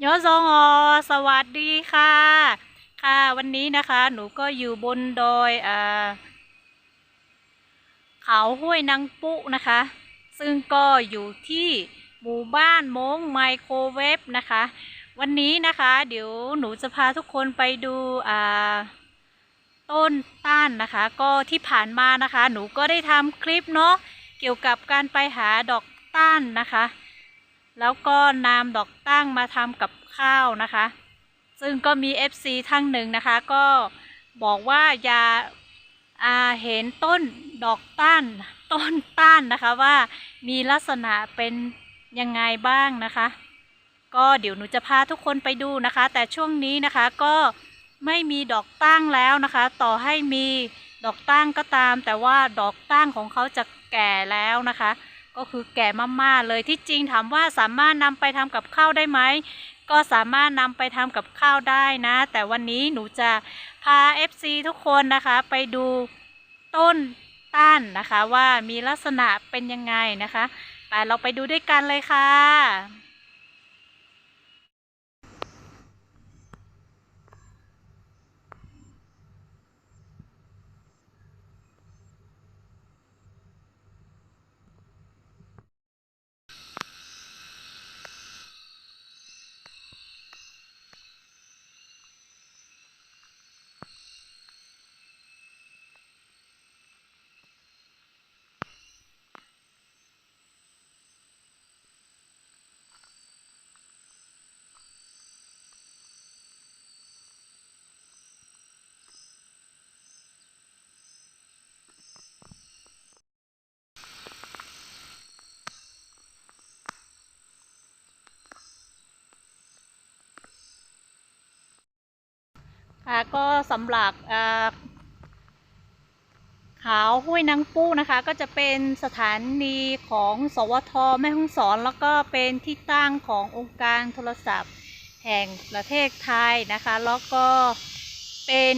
โยซองอสวัสดีค่ะ ค่ะวันนี้นะคะหนูก็อยู่บนดอยอ่าเขาห้วยนางปุนะคะ ซึ่งก็อยู่ที่หมู่บ้านมงไมโครเวฟนะคะ วันนี้นะคะ เดี๋ยวหนูจะพาทุกคนไปดูอ่าต้นต้านนะคะ ก็ที่ผ่านมานะคะ หนูก็ได้ทำคลิปเนาะเกี่ยวกับการไปหาดอกต้านนะคะ แล้วก็นำดอกตั้งมาทำกับข้าวนะคะ ซึ่งก็มี FC ทั้งหนึ่งนะคะ ก็บอกว่าอย่าอาเห็นต้นดอกต้านต้นต้านนะคะว่ามีลักษณะเป็นยังไงบ้างนะคะ ก็เดี๋ยวหนูจะพาทุกคนไปดูนะคะ แต่ช่วงนี้นะคะก็ไม่มีดอกตั้งแล้วนะคะ ต่อให้มีดอกตั้งก็ตาม แต่ว่าดอกตั้งของเขาจะแก่แล้วนะคะ ก็คือแก่มากๆเลยที่จริงถามว่าสามารถนำไปทำกับข้าวได้ไหมก็สามารถนำไปทำกับข้าวได้นะ แต่วันนี้หนูจะพา FC ทุกคนนะคะไปดูต้นต้านนะคะว่ามีลักษณะเป็นยังไงนะคะไปเราไปดูด้วยกันเลยค่ะค่ะก็ สำหรับเขาวห้วยนางปูนะคะ ก็จะเป็นสถานีของสวทแม่ฮ่องสอน แล้วก็เป็นที่ตั้งขององค์การโทรศัพท์แห่งประเทศไทยนะคะ แล้วก็เป็น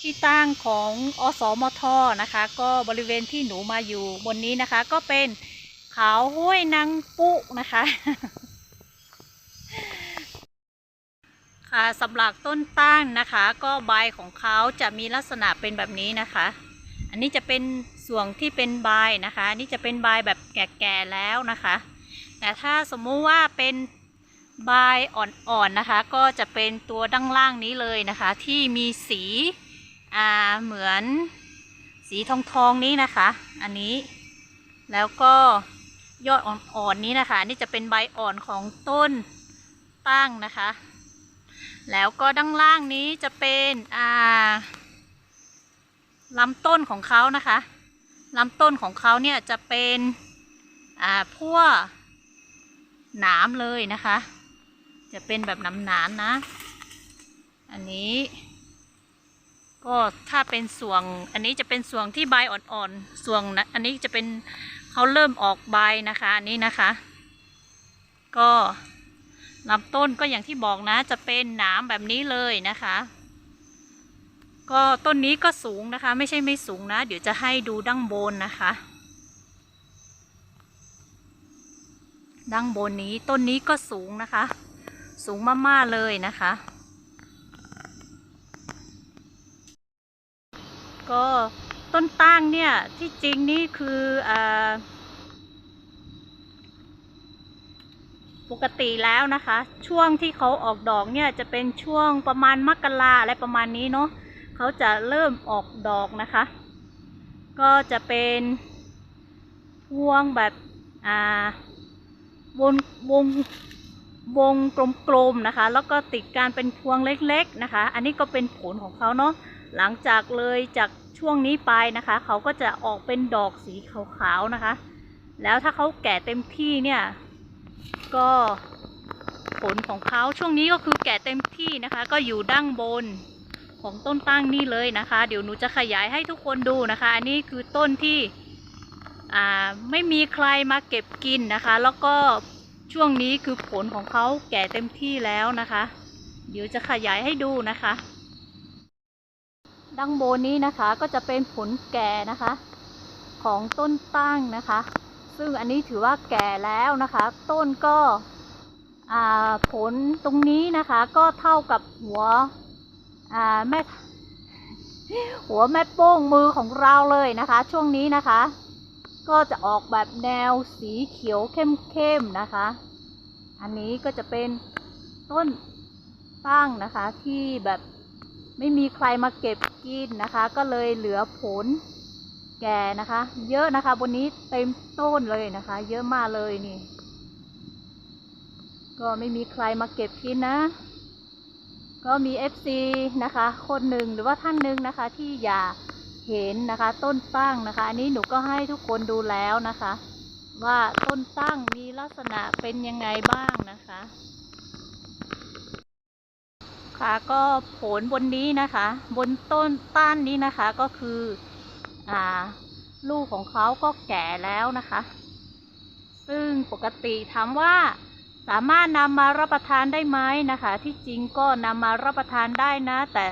ที่ตั้งของอสมทนะคะ ก็บริเวณที่หนูมาอยู่บนนี้นะคะ ก็เป็นขาวห้วยนางปุนะคะ ค่ะ สำหรับต้นตั้งนะคะ ก็ใบของเขาจะมีลักษณะเป็นแบบนี้นะคะ อันนี้จะเป็นส่วนที่เป็นใบนะคะนี่จะเป็นใบแบบแก่ๆแล้วนะคะ แต่ถ้าสมมุติว่าเป็นใบอ่อนๆนะคะ ก็จะเป็นตัวด้านล่างนี้เลยนะคะ ที่มีสีอ่าเหมือนสีทองทองๆนี้นะคะ อันนี้แล้วก็ยอดอ่อนๆนี้นะคะ นี่จะเป็นใบอ่อนของต้นตั้งนะคะ แล้วก็ด้านล่างนี้จะเป็นอ่าลำต้นของเขานะคะลำต้นของเขาเนี่ยจะเป็นอ่าพวกหนามเลยนะคะ จะเป็นแบบหนามหนามๆนะ อันนี้ ก็ถ้าเป็นส่วง อันนี้จะเป็นส่วงที่ใบอ่อนๆส่วงนะอันนี้จะเป็นเขาเริ่มออกใบนะคะอันนี้นะคะ ก็ ลำต้นก็อย่างที่บอกนะ จะเป็นหนามแบบนี้เลยนะคะ ก็ต้นนี้ก็สูงนะคะ ไม่ใช่ไม่สูงนะ เดี๋ยวจะให้ดูดั้งบนนะคะ ดั้งบนนี้ต้นนี้ก็สูงนะคะ สูงมากๆเลยนะคะ ก็ต้นตั้งเนี่ยที่จริงนี่คืออ่า กติแล้วนะคะ ช่วงที่เขาออกดอกเนี่ยจะเป็นช่วงประมาณมกราอะไรประมาณนี้เนาะเขาจะเริ่มออกดอกนะคะ ก็จะเป็นพวงแบบอ่าวงวงวงกลมๆนะคะ แล้วก็ติดการเป็นพวงเล็กๆนะคะ อันนี้ก็เป็นผลของเขาเนาะหลังจากเลยจากช่วงนี้ไปนะคะ เขาก็จะออกเป็นดอกสีขาวๆนะคะ แล้วถ้าเขาแก่เต็มที่เนี่ย ก็ผลของเขาช่วงนี้ก็คือแก่เต็มที่นะคะ ก็อยู่ดั้งบนของต้นตั้งนี่เลยนะคะ เดี๋ยวหนูจะขยายให้ทุกคนดูนะคะ อันนี้คือต้นที่ไม่มีใครมาเก็บกินนะคะ แล้วก็ช่วงนี้คือผลของเขาแก่เต็มที่แล้วนะคะ เดี๋ยวจะขยายให้ดูนะคะ ดั้งบนนี้นะคะก็จะเป็นผลแก่นะคะ ของต้นตั้งนะคะ ซึ่งอันนี้ถือว่าแก่แล้วนะคะ ต้นก็ผลตรงนี้นะคะก็เท่ากับหัวแม่หัวแม่โป้งมือของเราเลยนะคะ ช่วงนี้นะคะ ก็จะออกแบบแนวสีเขียวเข้มๆนะคะ อันนี้ก็จะเป็นต้นตั้งนะคะที่แบบไม่มีใครมาเก็บกินนะคะ ก็เลยเหลือผล แก่นะคะ เยอะนะคะ บนนี้เต็มต้นเลยนะคะ เยอะมากเลยนี่ ก็ไม่มีใครมาเก็บกินนะ ก็มี FC นะคะ คนหนึ่งหรือว่าท่านหนึ่งนะคะ ที่อยากเห็นนะคะ ต้นตั้งนะคะ อันนี้หนูก็ให้ทุกคนดูแล้วนะคะ ว่าต้นตั้งมีลักษณะเป็นยังไงบ้างนะคะ ค่ะก็ผลบนนี้นะคะ บนต้นต้านนี้นะคะก็คือ ลูกของเขาก็แก่แล้วนะคะ ซึ่งปกติถามว่าสามารถนำมารับประทานได้ไหมนะคะ ที่จริงก็นำมารับประทานได้นะ แต่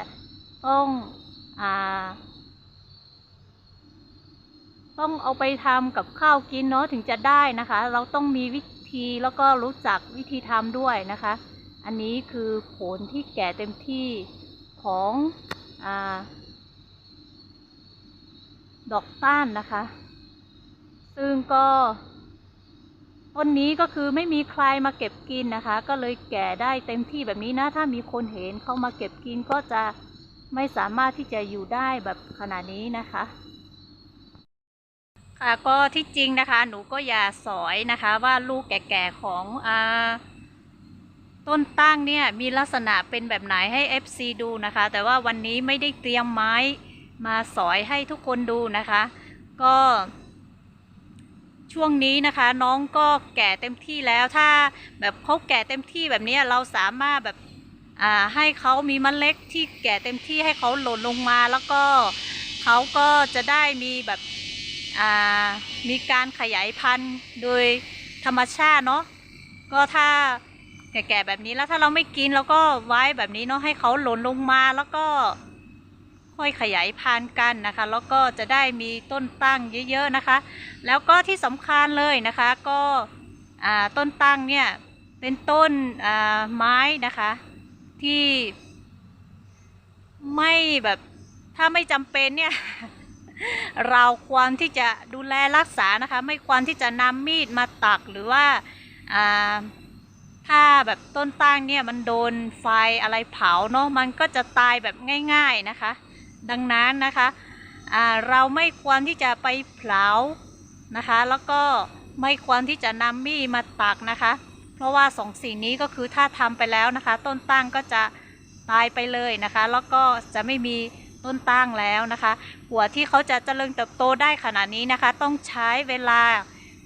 ต้องอต้องเอาไปทำกับข้าวกินเนาะถึงจะได้นะคะ เราต้องมีวิธีแล้วก็รู้จักวิธีทำด้วยนะคะ อันนี้คือผลที่แก่เต็มที่ของอา ดอกต้านนะคะ ซึ่งก็ ต้นนี้ก็คือไม่มีใครมาเก็บกินนะคะ ก็เลยแก่ได้เต็มที่แบบนี้นะ ถ้ามีคนเห็นเข้ามาเก็บกินก็จะไม่สามารถที่จะอยู่ได้แบบขนาดนี้นะคะ ค่ะก็ที่จริงนะคะ หนูก็อย่าสอยนะคะว่าลูกแก่ๆของอ่าต้นตั้งเนี่ยมีลักษณะเป็นแบบไหนให้ FC ดูนะคะ แต่ว่าวันนี้ไม่ได้เตรียมไม้ มาสอยให้ทุกคนดูนะคะ ก็ช่วงนี้นะคะน้องก็แก่เต็มที่แล้วถ้าแบบเขาแก่เต็มที่แบบนี้เราสามารถแบบอ่าให้เขามีมเล็ดที่แก่เต็มที่ให้เขาหล่นลงมาแล้วก็เขาก็จะได้มีแบบอ่ามีการขยายพันธุ์โดยธรรมชาติเนาะก็ถ้าแก่ๆแบบนี้แล้วถ้าเราไม่กินเราก็ไว้แบบนี้เนาะให้เขาหล่นลงมาแล้วก็ ค่อยขยายพันธุ์กันนะคะ แล้วก็จะได้มีต้นตั้งเยอะๆนะคะ แล้วก็ที่สำคัญเลยนะคะก็ต้นตั้งเนี่ยเป็นต้นไม้นะคะที่ไม่แบบถ้าไม่จำเป็นเนี่ยเราควรที่จะดูแลรักษานะคะ ไม่ควรที่จะนำมีดมาตักหรือว่าถ้าแบบต้นตั้งเนี่ยมันโดนไฟอะไรเผาเนาะมันก็จะตายแบบง่าย ๆนะคะ ดังนั้นนะคะเราไม่ควรที่จะไปเผานะคะ แล้วก็ไม่ควรที่จะนำมีดมาตักนะคะ เพราะว่าสองสิ่งนี้ก็คือถ้าทำไปแล้วนะคะ ต้นตั้งก็จะตายไปเลยนะคะ แล้วก็จะไม่มีต้นตั้งแล้วนะคะ หัวที่เขาจะเจริญเติบโตได้ขนาดนี้นะคะ ต้องใช้เวลา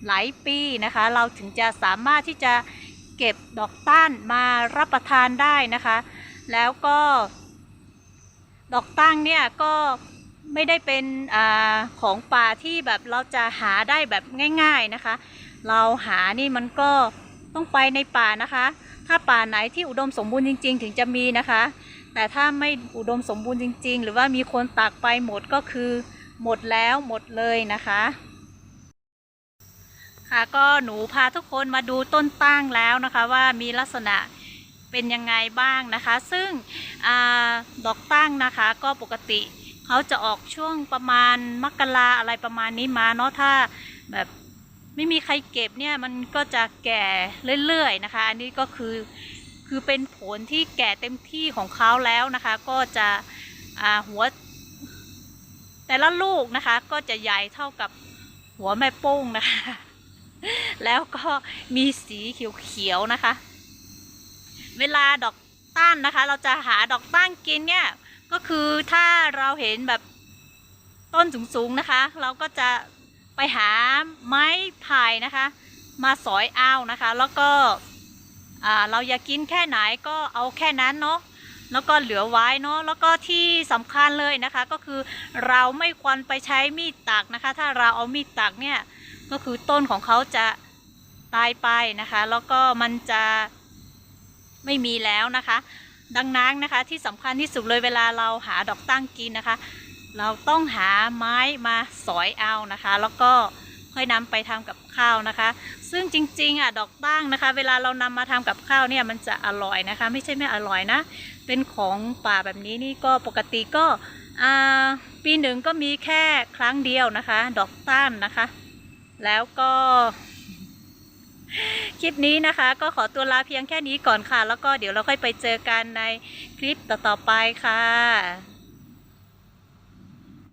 หลายปีนะคะ เราถึงจะสามารถที่จะเก็บดอกต้านมารับประทานได้นะคะ แล้วก็ ดอกตั้งเนี่ยก็ไม่ได้เป็นอของป่าที่แบบเราจะหาได้แบบง่าย ๆนะคะ เราหานี่มันก็ต้องไปในป่านะคะ ถ้าป่าไหนที่อุดมสมบูรณ์จริง ๆ ถึงจะมีนะคะ แต่ถ้าไม่อุดมสมบูรณ์จริง ๆ หรือว่ามีคนตักไปหมดก็คือหมดแล้วหมดเลยนะคะค่ะก็หนูพาทุกคนมาดูต้นตั้งแล้วนะคะว่ามีลักษณะ เป็นยังไงบ้างนะคะ ซึ่งอดอกตั้งนะคะก็ปกติเขาจะออกช่วงประมาณมกราอะไรประมาณนี้มาเนาะถ้าแบบไม่มีใครเก็บเนี่ยมันก็จะแก่เรื่อยๆนะคะ อันนี้ก็คือคือเป็นผลที่แก่เต็มที่ของเขาแล้วนะคะ ก็จะหัว แต่ละลูกนะคะ ก็จะใหญ่เท่ากับหัวแม่โป้งนะคะ แล้วก็มีสีเขียวๆนะคะ เวลาดอกต้านนะคะ เราจะหาดอกต้านกินเนี่ยก็คือถ้าเราเห็นแบบต้นสูงๆนะคะ เราก็จะไปหาไม้ไผ่นะคะ มาสอยเอานะคะ แล้วก็เราอยากกินแค่ไหนก็เอาแค่นั้นเนาะแล้วก็เหลือไว้เนาะแล้วก็ที่สำคัญเลยนะคะ ก็คือเราไม่ควรไปใช้มีดตักนะคะ ถ้าเราเอามีดตักเนี่ยก็คือต้นของเขาจะตายไปนะคะ แล้วก็มันจะ ไม่มีแล้วนะคะ ดังนั้นนะคะที่สำคัญที่สุดเลยเวลาเราหาดอกตั้งกินนะคะ เราต้องหาไม้มาสอยเอานะคะ แล้วก็ค่อยนำไปทำกับข้าวนะคะ ซึ่งจริงๆอะดอกตั้งนะคะ เวลาเรานำมาทำกับข้าวเนี่ยมันจะอร่อยนะคะ ไม่ใช่ไม่อร่อยนะ เป็นของป่าแบบนี้นี่ก็ปกติก็ปีหนึ่งก็มีแค่ครั้งเดียวนะคะ ดอกตั้นนะคะ แล้วก็ คลิปนี้นะคะ ก็ขอตัวลาเพียงแค่นี้ก่อนค่ะ แล้วก็เดี๋ยวเราค่อยไปเจอกันในคลิปต่อๆไปค่ะ